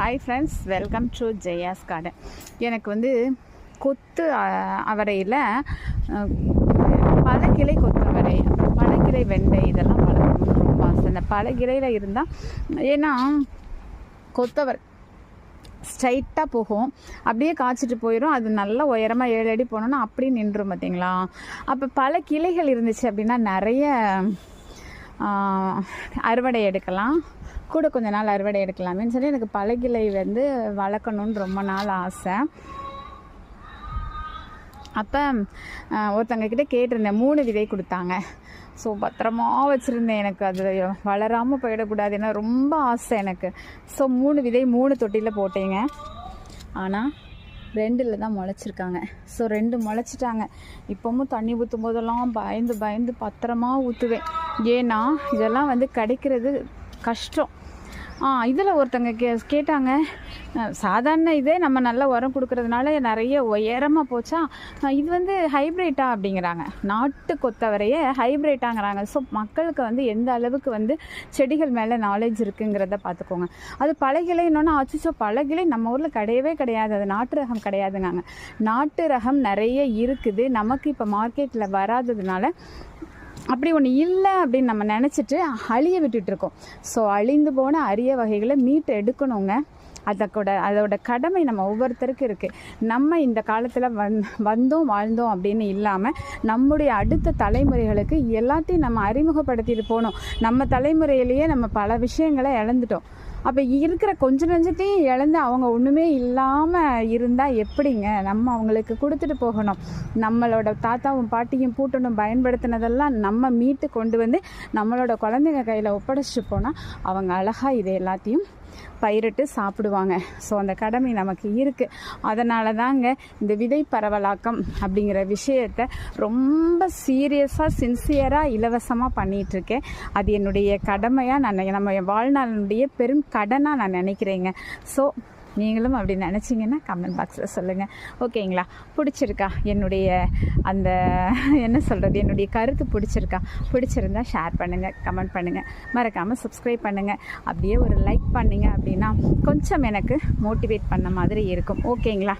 Hi friends welcome to Jaya's garden எனக்கு வந்து கொத்து அவரையில் பழக்கிளை கொத்தவரை அவரை பழக்கிளை வெண்டை இதெல்லாம் வளர்க்கணும்னு ரொம்ப ஆசை. இந்த பழக்கிளையில் இருந்தால் ஏன்னா கொத்தவர் ஸ்ட்ரைட்டாக போகும். அப்படியே காய்ச்சிட்டு போயிடும் அது நல்லா உயரமாக ஏழு அடி போனோன்னா அப்படியே நின்றும் பார்த்தீங்களா அப்போ பல கிளைகள் இருந்துச்சு அப்படின்னா நிறைய அறுவடை எடுக்கலாம். கூட கொஞ்ச நாள் அறுவடை எடுக்கலாமேன்னு சொல்லி எனக்கு பழகிளை வந்து வளர்க்கணுன்னு ரொம்ப நாள் ஆசை. அப்போ ஒருத்தங்க கிட்ட கேட்டிருந்தேன். மூணு விதை கொடுத்தாங்க. ஸோ பத்திரமா வச்சுருந்தேன் எனக்கு. அது வளராமல் போயிடக்கூடாது ஏன்னா ரொம்ப ஆசை எனக்கு. ஸோ மூணு விதை மூணு தொட்டியில் போட்டேங்க. ஆனால் ரெண்டில் தான் முளைச்சிருக்காங்க. ஸோ ரெண்டு முளைச்சிட்டாங்க. இப்போவும் தண்ணி ஊற்றும் போதெல்லாம் பயந்து பயந்து பத்திரமா ஊற்றுவேன் ஏன்னா இதெல்லாம் வந்து கிடைக்கிறது கஷ்டம். ஆ இதில் ஒருத்தங்க கே கேட்டாங்க சாதாரண இதே நம்ம நல்ல உரம் கொடுக்கறதுனால நிறைய உயரமாக போச்சா? இது வந்து ஹைப்ரிட்டா அப்படிங்கிறாங்க. நாட்டு கொத்தவரையே ஹைப்ரிட்டாங்கிறாங்க ஸோ மக்களுக்கு வந்து எந்த அளவுக்கு வந்து செடிகள் மேலே நாலேஜ் இருக்குங்கிறத பார்த்துக்கோங்க அது பழகிலை இன்னொன்று அச்சுச்சோ பழகிலை நம்ம ஊரில் கிடையவே கிடையாது. அது நாட்டு ரகம் கிடையாதுங்காங்க. நாட்டு ரகம் நிறைய இருக்குது. நமக்கு இப்போ மார்க்கெட்டில் வராததுனால அப்படி ஒன்று இல்லை அப்படின்னு நம்ம நினச்சிட்டு அழிய விட்டுட்டு இருக்கோம். ஸோ அழிந்து போன அரிய வகைகளை மீட்டு எடுக்கணுங்க. அதற்கோட அதோட கடமை நம்ம ஒவ்வொருத்தருக்கும் இருக்குது நம்ம இந்த காலத்தில் வந் வந்தோம் வாழ்ந்தோம் அப்படின்னு இல்லாமல் நம்முடைய அடுத்த தலைமுறைகளுக்கு எல்லாத்தையும் நம்ம அறிமுகப்படுத்திட்டு போகணும் நம்ம தலைமுறையிலேயே நம்ம பல விஷயங்களை இழந்துட்டோம். அப்போ இருக்கிற கொஞ்ச நஞ்சத்தையும் இழந்து அவங்க ஒன்றுமே இல்லாமல் இருந்தால் எப்படிங்க? நம்ம அவங்களுக்கு கொடுத்துட்டு போகணும். நம்மளோட தாத்தாவும் பாட்டியும் பூட்டணும் பயன்படுத்தினதெல்லாம் நம்ம மீட்டு கொண்டு வந்து நம்மளோட குழந்தைங்க கையில் ஒப்படைச்சிட்டு போனால் அவங்க அழகாக இது எல்லாத்தையும் பயிரிட்டு சாப்பிடுவாங்க. ஸோ அந்த கடமை நமக்கு இருக்குது அதனால தாங்க இந்த விதை பரவலாக்கம் அப்படிங்கிற விஷயத்த ரொம்ப சீரியஸாக சின்சியராக இலவசமாக பண்ணிகிட்ருக்கேன் அது என்னுடைய கடமையாக நான் நம்ம வாழ்நாளினுடைய பெரும் கடனாக நான் நினைக்கிறேங்க. ஸோ நீங்களும் அப்படி நினச்சிங்கன்னா கமெண்ட் பாக்ஸில் சொல்லுங்கள் ஓகேங்களா பிடிச்சிருக்கா? என்னுடைய அந்த என்ன சொல்கிறது என்னுடைய கருத்து பிடிச்சிருக்கா? பிடிச்சிருந்தா ஷேர் பண்ணுங்கள் கமெண்ட் பண்ணுங்கள் மறக்காமல் சப்ஸ்கிரைப் பண்ணுங்கள் அப்படியே ஒரு லைக் பண்ணிங்க அப்படின்னா கொஞ்சம் எனக்கு மோட்டிவேட் பண்ண மாதிரி இருக்கும். ஓகேங்களா